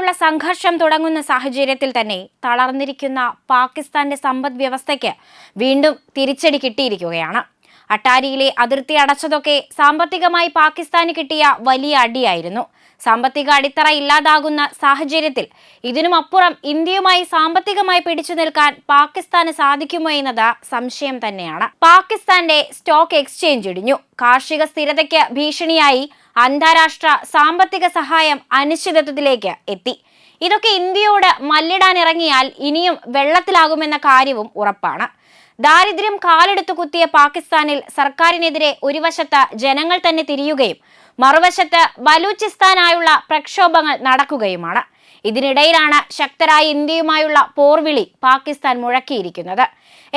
ഇന്ത്യയുമായുള്ള സംഘർഷം തുടങ്ങുന്ന സാഹചര്യത്തിൽ തന്നെ തളർന്നിരിക്കുന്ന പാകിസ്ഥാന്റെ സമ്പദ് വ്യവസ്ഥയ്ക്ക് വീണ്ടും തിരിച്ചടി കിട്ടിയിരിക്കുകയാണ്. അട്ടാരിയിലെ അതിർത്തി അടച്ചതൊക്കെ സാമ്പത്തികമായി പാകിസ്ഥാന് കിട്ടിയ വലിയ അടിയായിരുന്നു. സാമ്പത്തിക അടിത്തറ ഇല്ലാതാകുന്ന സാഹചര്യത്തിൽ ഇതിനുമപ്പുറം ഇന്ത്യയുമായി സാമ്പത്തികമായി പിടിച്ചു നിൽക്കാൻ പാകിസ്ഥാന് സാധിക്കുമോ എന്നത് സംശയം തന്നെയാണ്. പാകിസ്ഥാന്റെ സ്റ്റോക്ക് എക്സ്ചേഞ്ച് ഇടിഞ്ഞു. കാർഷിക സ്ഥിരതയ്ക്ക് ഭീഷണിയായി അന്താരാഷ്ട്ര സാമ്പത്തിക സഹായം അനിശ്ചിതത്വത്തിലേക്ക് എത്തി. ഇതൊക്കെ ഇന്ത്യയോട് മല്ലിടാനിറങ്ങിയാൽ ഇനിയും വെള്ളത്തിലാകുമെന്ന കാര്യവും ഉറപ്പാണ്. ദാരിദ്ര്യം കാലെടുത്തു കുത്തിയ പാകിസ്ഥാനിൽ സർക്കാരിനെതിരെ ഒരു വശത്ത് ജനങ്ങൾ തന്നെ തിരിയുകയും മറുവശത്ത് ബലൂചിസ്ഥാനായുള്ള പ്രക്ഷോഭങ്ങൾ നടക്കുകയുമാണ്. ഇതിനിടയിലാണ് ശക്തരായ ഇന്ത്യയുമായുള്ള പോർവിളി പാകിസ്ഥാൻ മുഴക്കിയിരിക്കുന്നത്.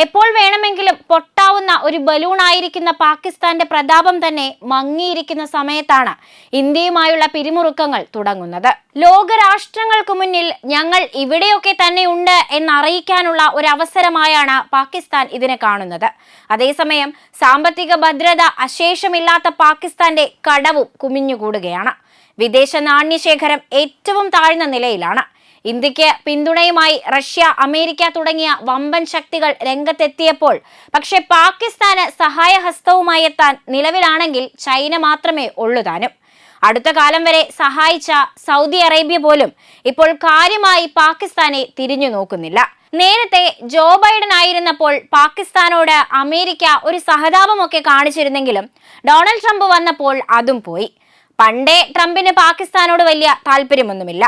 എപ്പോൾ വേണമെങ്കിലും പൊട്ടാവുന്ന ഒരു ബലൂൺ ആയിരിക്കുന്ന പാകിസ്ഥാന്റെ പ്രതാപം തന്നെ മങ്ങിയിരിക്കുന്ന സമയത്താണ് ഇന്ത്യയുമായുള്ള പിരിമുറുക്കങ്ങൾ തുടങ്ങുന്നത്. ലോകരാഷ്ട്രങ്ങൾക്ക് മുന്നിൽ ഞങ്ങൾ ഇവിടെയൊക്കെ തന്നെ ഉണ്ട് എന്നറിയിക്കാനുള്ള ഒരു അവസരമായാണ് പാകിസ്ഥാൻ ഇതിനെ കാണുന്നത്. അതേസമയം സാമ്പത്തിക ഭദ്രത അശേഷമില്ലാത്ത പാകിസ്ഥാന്റെ കടവും കുമിഞ്ഞുകൂടുകയാണ്. വിദേശ നാണ്യശേഖരം ഏറ്റവും താഴ്ന്ന നിലയിലാണ്. ഇന്ത്യയ്ക്ക് പിന്തുണയുമായി റഷ്യ അമേരിക്ക തുടങ്ങിയ വമ്പൻ ശക്തികൾ രംഗത്തെത്തിയപ്പോൾ പക്ഷെ പാകിസ്ഥാന് സഹായഹസ്തവുമായി എത്താൻ നിലവിലാണെങ്കിൽ ചൈന മാത്രമേ ഉള്ളൂ താനും. അടുത്ത കാലം വരെ സഹായിച്ച സൗദി അറേബ്യ പോലും ഇപ്പോൾ കാര്യമായി പാകിസ്ഥാനെ തിരിഞ്ഞു നോക്കുന്നില്ല. നേരത്തെ ജോ ബൈഡൻ ആയിരുന്നപ്പോൾ പാകിസ്ഥാനോട് അമേരിക്ക ഒരു സഹതാപമൊക്കെ കാണിച്ചിരുന്നെങ്കിലും ഡൊണാൾഡ് ട്രംപ് വന്നപ്പോൾ അതും പോയി. പണ്ടേ ട്രംപിന് പാകിസ്ഥാനോട് വലിയ താല്പര്യമൊന്നുമില്ല.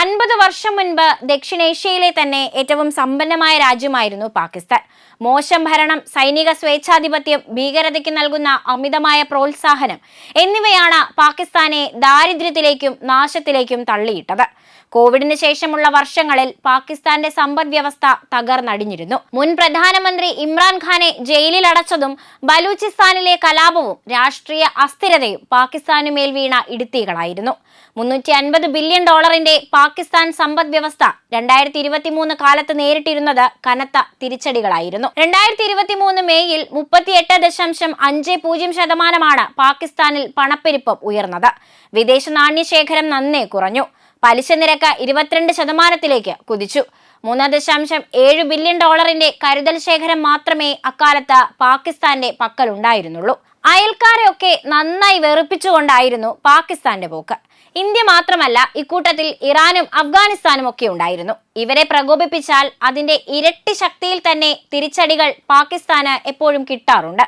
അൻപത് വർഷം മുൻപ് ദക്ഷിണേഷ്യയിലെ തന്നെ ഏറ്റവും സമ്പന്നമായ രാജ്യമായിരുന്നു പാകിസ്ഥാൻ. മോശം ഭരണം സൈനിക സ്വേച്ഛാധിപത്യം ഭീകരതയ്ക്ക് നൽകുന്ന അമിതമായ പ്രോത്സാഹനം എന്നിവയാണ് പാകിസ്ഥാനെ ദാരിദ്ര്യത്തിലേക്കും നാശത്തിലേക്കും തള്ളിയിട്ടത്. കോവിഡിന് ശേഷമുള്ള വർഷങ്ങളിൽ പാകിസ്ഥാന്റെ സമ്പദ് വ്യവസ്ഥ തകർന്നടിഞ്ഞിരുന്നു. മുൻ പ്രധാനമന്ത്രി ഇമ്രാൻഖാനെ ജയിലിൽ അടച്ചതും ബലൂചിസ്ഥാനിലെ കലാപവും രാഷ്ട്രീയ അസ്ഥിരതയും പാകിസ്ഥാനുമേൽ വീണ ഇടുത്തികളായിരുന്നു. മുന്നൂറ്റി അൻപത് ബില്യൺ ഡോളറിന്റെ പാകിസ്ഥാൻ സമ്പദ് വ്യവസ്ഥ രണ്ടായിരത്തി ഇരുപത്തിമൂന്ന് കാലത്ത് നേരിട്ടിരുന്നത് കനത്ത തിരിച്ചടികളായിരുന്നു. രണ്ടായിരത്തി ഇരുപത്തി മൂന്ന് മെയ്യിൽ മുപ്പത്തിയെട്ട് ദശാംശം അഞ്ച് പൂജ്യം ശതമാനമാണ് പാകിസ്ഥാനിൽ പണപ്പെരുപ്പം ഉയർന്നത്. വിദേശ നാണ്യശേഖരം നന്നേ കുറഞ്ഞു. പലിശ നിരക്ക് ഇരുപത്തിരണ്ട് ശതമാനത്തിലേക്ക് കുതിച്ചു. മൂന്ന് ദശാംശം ഏഴ് ബില്യൺ ഡോളറിന്റെ കരുതൽ ശേഖരം മാത്രമേ അക്കാലത്ത് പാകിസ്ഥാന്റെ പക്കലുണ്ടായിരുന്നുള്ളൂ. അയൽക്കാരെയൊക്കെ നന്നായി വെറുപ്പിച്ചുകൊണ്ടായിരുന്നു പാകിസ്ഥാന്റെ പോക്ക്. ഇന്ത്യ മാത്രമല്ല ഇക്കൂട്ടത്തിൽ ഇറാനും അഫ്ഗാനിസ്ഥാനും ഒക്കെ ഉണ്ടായിരുന്നു. ഇവരെ പ്രകോപിപ്പിച്ചാൽ അതിന്റെ ഇരട്ടി ശക്തിയിൽ തന്നെ തിരിച്ചടികൾ പാകിസ്ഥാന് എപ്പോഴും കിട്ടാറുണ്ട്.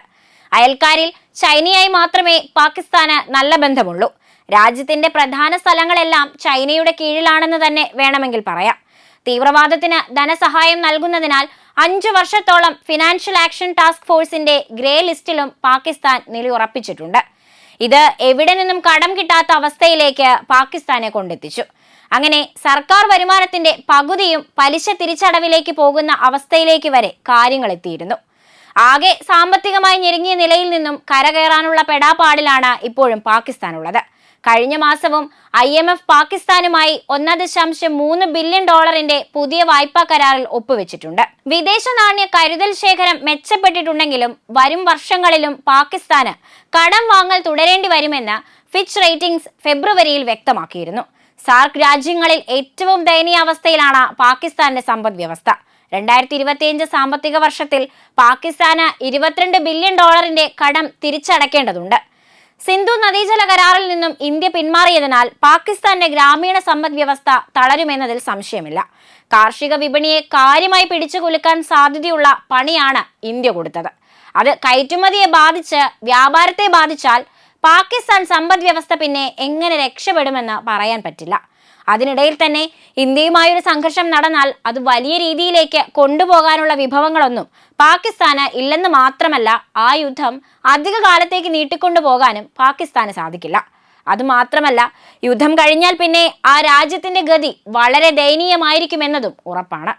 അയൽക്കാരിൽ ചൈനയായി മാത്രമേ പാകിസ്ഥാന് നല്ല ബന്ധമുള്ളൂ. രാജ്യത്തിന്റെ പ്രധാന സ്ഥലങ്ങളെല്ലാം ചൈനയുടെ കീഴിലാണെന്ന് തന്നെ വേണമെങ്കിൽ പറയാം. തീവ്രവാദത്തിന് ധനസഹായം നൽകുന്നതിനാൽ അഞ്ചു വർഷത്തോളം ഫിനാൻഷ്യൽ ആക്ഷൻ ടാസ്ക് ഫോഴ്സിന്റെ ഗ്രേ ലിസ്റ്റിലും പാകിസ്ഥാൻ നിലയുറപ്പിച്ചിട്ടുണ്ട്. ഇത് എവിടെ നിന്നും കടം കിട്ടാത്ത അവസ്ഥയിലേക്ക് പാകിസ്ഥാനെ കൊണ്ടെത്തിച്ചു. അങ്ങനെ സർക്കാർ വരുമാനത്തിന്റെ പകുതിയും പലിശ തിരിച്ചടവിലേക്ക് പോകുന്ന അവസ്ഥയിലേക്ക് വരെ കാര്യങ്ങൾ എത്തിയിരുന്നു. ആകെ സാമ്പത്തികമായി ഞെരുങ്ങിയ നിലയിൽ നിന്നും കരകയറാനുള്ള പെടാപ്പാടിലാണ് ഇപ്പോഴും പാകിസ്ഥാൻ ഉള്ളത് കഴിഞ്ഞ മാസവും ഐ എം എഫ് പാകിസ്ഥാനുമായി ഒന്ന് ദശാംശം മൂന്ന് ബില്യൺ ഡോളറിന്റെ പുതിയ വായ്പാ കരാറിൽ ഒപ്പുവെച്ചിട്ടുണ്ട്. വിദേശ നാണ്യ കരുതൽ ശേഖരം മെച്ചപ്പെട്ടിട്ടുണ്ടെങ്കിലും വരും വർഷങ്ങളിലും പാകിസ്ഥാന് കടം വാങ്ങൽ തുടരേണ്ടി വരുമെന്ന് ഫിച്ച് റേറ്റിംഗ്സ് ഫെബ്രുവരിയിൽ വ്യക്തമാക്കിയിരുന്നു. സാർക്ക് രാജ്യങ്ങളിൽ ഏറ്റവും ദയനീയാവസ്ഥയിലാണ് പാകിസ്ഥാന്റെ സമ്പദ് വ്യവസ്ഥ. രണ്ടായിരത്തി ഇരുപത്തിയഞ്ച് സാമ്പത്തിക വർഷത്തിൽ പാകിസ്ഥാന് ഇരുപത്തിരണ്ട് ബില്യൺ ഡോളറിന്റെ കടം തിരിച്ചടക്കേണ്ടതുണ്ട്. സിന്ധു നദീജല കരാറിൽ നിന്നും ഇന്ത്യ പിന്മാറിയതിനാൽ പാകിസ്ഥാന്റെ ഗ്രാമീണ സമ്പദ് വ്യവസ്ഥ തളരുമെന്നതിൽ സംശയമില്ല. കാർഷിക വിപണിയെ കാര്യമായി പിടിച്ചു കുലുക്കാൻ സാധ്യതയുള്ള പണിയാണ് ഇന്ത്യ കൊടുത്തത്. അത് കയറ്റുമതിയെ ബാധിച്ച് വ്യാപാരത്തെ ബാധിച്ചാൽ പാകിസ്ഥാൻ സമ്പദ് വ്യവസ്ഥ പിന്നെ എങ്ങനെ രക്ഷപ്പെടുമെന്ന് പറയാൻ പറ്റില്ല. അതിനിടയിൽ തന്നെ ഇന്ത്യയുമായി ഒരു സംഘർഷം നടന്നാൽ അത് വലിയ രീതിയിലേക്ക് കൊണ്ടുപോകാനുള്ള വിഭവങ്ങളൊന്നും പാകിസ്ഥാന് ഇല്ലെന്ന് മാത്രമല്ല ആ യുദ്ധം അധിക കാലത്തേക്ക് നീട്ടിക്കൊണ്ടു പോകാനും പാകിസ്ഥാന് സാധിക്കില്ല. അതുമാത്രമല്ല യുദ്ധം കഴിഞ്ഞാൽ പിന്നെ ആ രാജ്യത്തിന്റെ ഗതി വളരെ ദയനീയമായിരിക്കുമെന്നതും ഉറപ്പാണ്.